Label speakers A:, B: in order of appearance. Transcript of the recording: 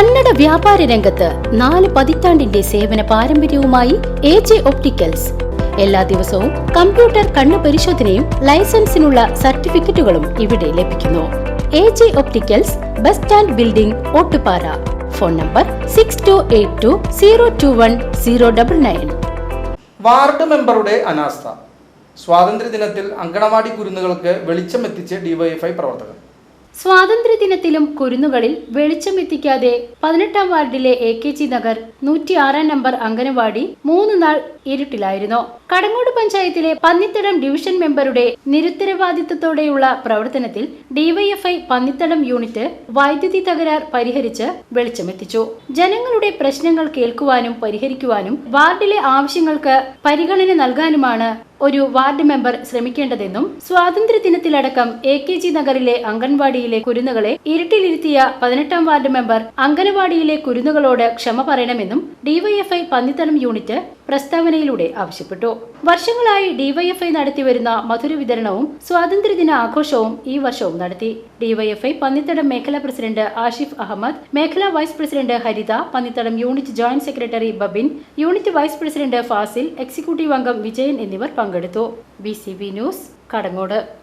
A: കന്നഡ വ്യാപാര രംഗത്ത് നാല് പതിറ്റാണ്ടിന്റെ സേവന പാരമ്പര്യവുമായി എ ജെ ഒപ്റ്റിക്കൽസ്. എല്ലാ ദിവസവും കമ്പ്യൂട്ടർ കണ്ണു പരിശോധനയും ലൈസൻസിനുള്ള സർട്ടിഫിക്കറ്റുകളും ഇവിടെ ലഭിക്കുന്നു. A J opticals bus stand building Ottupara. Phone number six two eight two zero two one zero double nine
B: ward മെമ്പറുടെ അനാസ്ഥ. സ്വാതന്ത്ര്യദിനത്തിൽ അങ്കണവാടി കുരുന്നുകൾക്ക് വെളിച്ചം എത്തിച്ച് ഡിവൈഎഫ്ഐ പ്രവർത്തകർ.
A: സ്വാതന്ത്ര്യദിനത്തിലും കുരുന്നുകളിൽ വെളിച്ചമെത്തിക്കാതെ പതിനെട്ടാം വാർഡിലെ എ കെ ജി നഗർ നൂറ്റിയാറാം നമ്പർ അംഗനവാടി മൂന്ന് നാൾ ഇരുട്ടിലായിരുന്നു. കടങ്ങോട് പഞ്ചായത്തിലെ പന്നിത്തടം ഡിവിഷൻ മെമ്പറുടെ നിരുത്തരവാദിത്തത്തോടെയുള്ള പ്രവർത്തനത്തിൽ ഡിവൈഎഫ്ഐ പന്നിത്തടം യൂണിറ്റ് വൈദ്യുതി തകരാർ പരിഹരിച്ച് വെളിച്ചമെത്തിച്ചു. ജനങ്ങളുടെ പ്രശ്നങ്ങൾ കേൾക്കുവാനും പരിഹരിക്കുവാനും വാർഡിലെ ആവശ്യങ്ങൾക്ക് പരിഗണന നൽകാനുമാണ് ഒരു വാർഡ് മെമ്പർ ശ്രമിക്കേണ്ടതെന്നും സ്വാതന്ത്ര്യദിനത്തിലടക്കം എ കെ ജി നഗറിലെ അംഗൻവാടിയിലെ കുരുന്നുകളെ ഇരുട്ടിലിരുത്തിയ പതിനെട്ടാം വാർഡ് മെമ്പർ അംഗനവാടിയിലെ കുരുന്നുകളോട് ക്ഷമ പറയണമെന്നും ഡിവൈഎഫ്ഐ പന്നിത്തളം യൂണിറ്റ് പ്രസ്താവനയിലൂടെ ആവശ്യപ്പെട്ടു. വർഷങ്ങളായി ഡിവൈഎഫ്ഐ നടത്തിവരുന്ന മധുര വിതരണവും സ്വാതന്ത്ര്യദിന ആഘോഷവും ഈ വർഷവും നടത്തി. ഡിവൈഎഫ്ഐ പന്നിത്തടം മേഖലാ പ്രസിഡന്റ് ആഷിഫ് അഹമ്മദ് മേഖലാ vice president Haritha Pannithadam unit joint secretary Babin unit vice president Fasil executive അംഗം വിജയൻ എന്നിവർ പങ്കെടുത്തു. B news Kadangode.